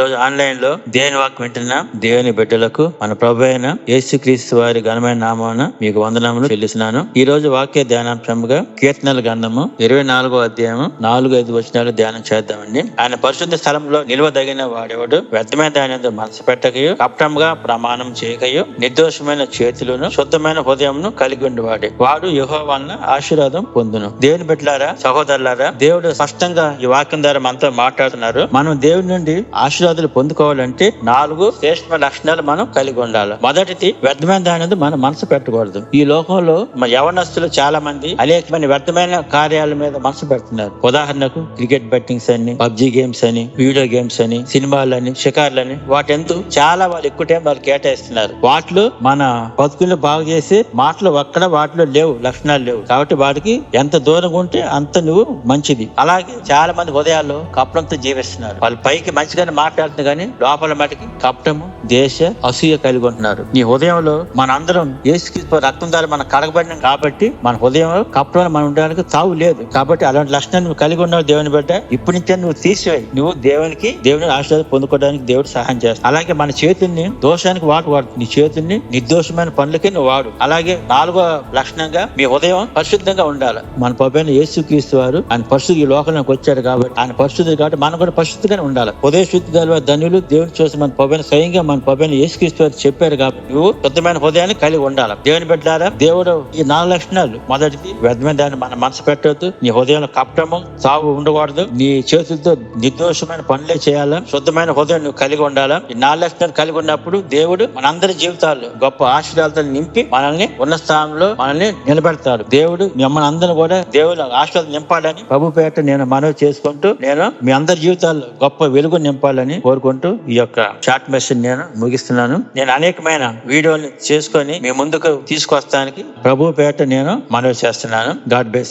రోజు ఆన్లైన్లో దేని వాక్ వింటున్న దేవుని బిడ్డలకు మన ప్రభు అయిన యేసుక్రీస్తు వారి ఘనమైన నామాన మీకు వందనములు చెల్లిస్తున్నాను. ఈ రోజు వాక్య ధ్యానాంశముగా కీర్తనల గంధము ఇరవై నాలుగో అధ్యాయము నాలుగు ఐదు వచనాలు ధ్యానం చేద్దామండి. ఆయన పరిశుద్ధ స్థలంలో నిల్వదగిన వాడేవాడు? వ్యర్థమైన దాని మనసు పెట్టకయు కప్టంగా ప్రమాణం చేయకయు నిర్దోషమైన చేతులను శుద్ధమైన హృదయంను కలిగి ఉండేవాడే. వాడు యుహో వలన ఆశీర్వాదం పొందును. దేవుని బిడ్డలారా సహోదరులారా దేవుడు స్పష్టంగా ఈ వాక్యం ద్వారా మనతో మాట్లాడుతున్నారు. మనం దేవుడి నుండి ఆశీర్వాదాలు పొందుకోవాలంటే నాలుగు శ్రేష్ఠ లక్షణాలు మనం కలిగి ఉండాలి. మొదటిది వ్యర్థమైన దాని మనం మనసు పెట్టకూడదు. ఈ లోకంలో యవనస్తులు చాలా మంది అనేకమైన వ్యర్థమైన కార్యాల మీద మనసు పెడుతున్నారు. ఉదాహరణకు క్రికెట్ బెట్టింగ్స్ అని పబ్జి గేమ్స్ అని వీడియో గేమ్స్ అని సినిమాలని షికార్లని వాటెందు చాలా వాళ్ళు ఎక్కువ టైం వాళ్ళు కేటాయిస్తున్నారు. వాటిలో మన బతుకులు బాగు చేసి మాటలు ఒక్కడ వాటిలో లేవు లక్షణాలు లేవు. కాబట్టి వాటికి ఎంత దూరంగా ఉంటే అంత నువ్వు మంచిది. అలాగే చాలా మంది హృదయాల్లో కపటంతో జీవిస్తున్నారు. వాళ్ళు పైకి మంచిగానే మాట్లాడుతుంది కానీ లోపల మటుకి కపటము దేశ అసూయ కలిగి ఉంటున్నారు. నీ హృదయంలో మన అందరం ఏసుక్రీస్తు రక్తం ద్వారా మనం కడగబడినాం కాబట్టి మన హృదయంలో కపటంలో మనం ఉండడానికి తావు లేదు. కాబట్టి అలాంటి లక్షణాలు నువ్వు కలిగి ఉన్నావు దేవుని బిడ్డ ఇప్పటి నుంచే నువ్వు తీసివేయి. నువ్వు దేవునికి దేవుని ఆశీర్వాదం పొందుకోవడానికి దేవుడు సహాయం చేస్తాడు. అలాగే మన చేతుల్ని దోషానికి వాడు వాడు. నీ చేతుల్ని నిర్దోషమైన పనులకి నువ్వు వాడు. అలాగే నాలుగో లక్షణంగా మీ హృదయం పరిశుద్ధంగా ఉండాలి. మన పైన యేసుక్రీస్తు వారు ఆయన పరిశుద్ధి ఈ లోకంలోకి వచ్చాడు కాబట్టి ఆయన పరిశుద్ధి కాబట్టి మనం కూడా పరిశుద్ధిగానే ఉండాలి. హృదయ శుద్ధిగా గల ధనులు దేవుని చూసి మన పైన స్వయంగా మన పైన యేసుక్రీస్తు వారు చెప్పారు కాబట్టి నువ్వు శుద్ధమైన హృదయాన్ని కలిగి ఉండాలి. దేవుని బిడ్డారా దేవుడు ఈ నాలుగు లక్షణాలు. మొదటిది వ్యర్థమైన దాన్ని మన మనసు పెట్టవద్దు నీ హృదయంలో కపటము సాగు ఉండకూడదు. నీ చేతులతో నిర్దోషమైన పనులే చేయాలా? శుద్ధమైన హృదయం నువ్వు కలిగి ఉండాలా? ఈ నాలుగు లక్షణాలు కలిగి ఉన్నప్పుడు దేవుడు మనందరి జీవితాల్లో గొప్ప ఆశీర్వాదాలు నింపి మనల్ని ఉన్న స్థానంలో మనల్ని నిలబెడతాడు. దేవుడు మిమ్మల్ని అందరిని కూడా దేవుడు ఆశీర్వాదం నింపాలని ప్రభు పేట నేను మనవి చేసుకుంటూ నేను మీ అందరి జీవితాల్లో గొప్ప వెలుగు నింపాలని కోరుకుంటూ ఈ యొక్క షార్ట్ మెసేజ్ నేను ముగిస్తున్నాను. నేను అనేకమైన వీడియోలు చేసుకొని మీ ముందుకు తీసుకొస్తానికి ప్రభు పేట నేను మనవి చేస్తున్నాను. గాడ్ బెస్